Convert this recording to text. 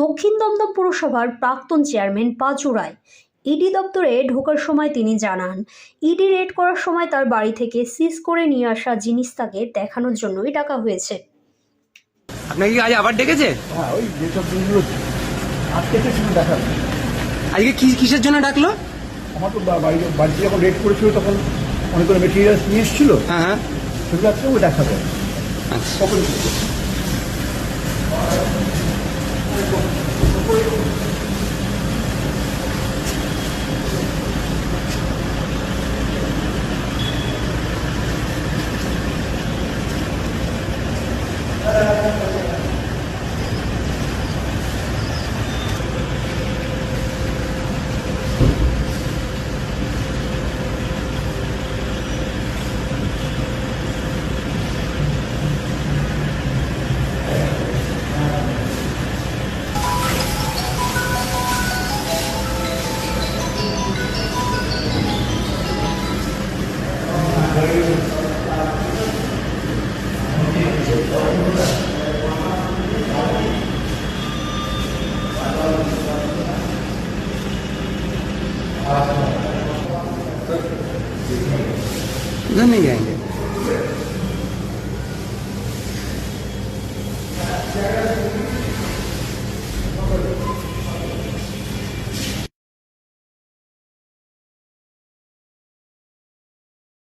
দক্ষিণ দমদম পুরসভার প্রাক্তন চেয়ারম্যান পাঁচু রায়। ইডি দপ্তরে ঢোকার সময় তিনি জানান ইডি রেড করার সময় তার বাড়ি থেকে সিজ করে নিয়ে আসা জিনিস তাকে দেখানোর জন্যই ডাকা হয়েছে। আপনাকে কি আজ আবার ডেকেছে হ্যাঁ ওই যেসব জিনিসগুলো আজকে তো শুধু দেখা আজকে কি কিসের জন্য ডাকলো? আমার তো বাড়ি বাড়িতে যখন রেড করেছিল তখন অনেকগুলো মেটেরিয়ালস নিয়ে এসেছিল। হ্যাঁ হ্যাঁ। সেগুলো আজকে ও দেখাবে। আচ্ছা। नहीं जाएँगे।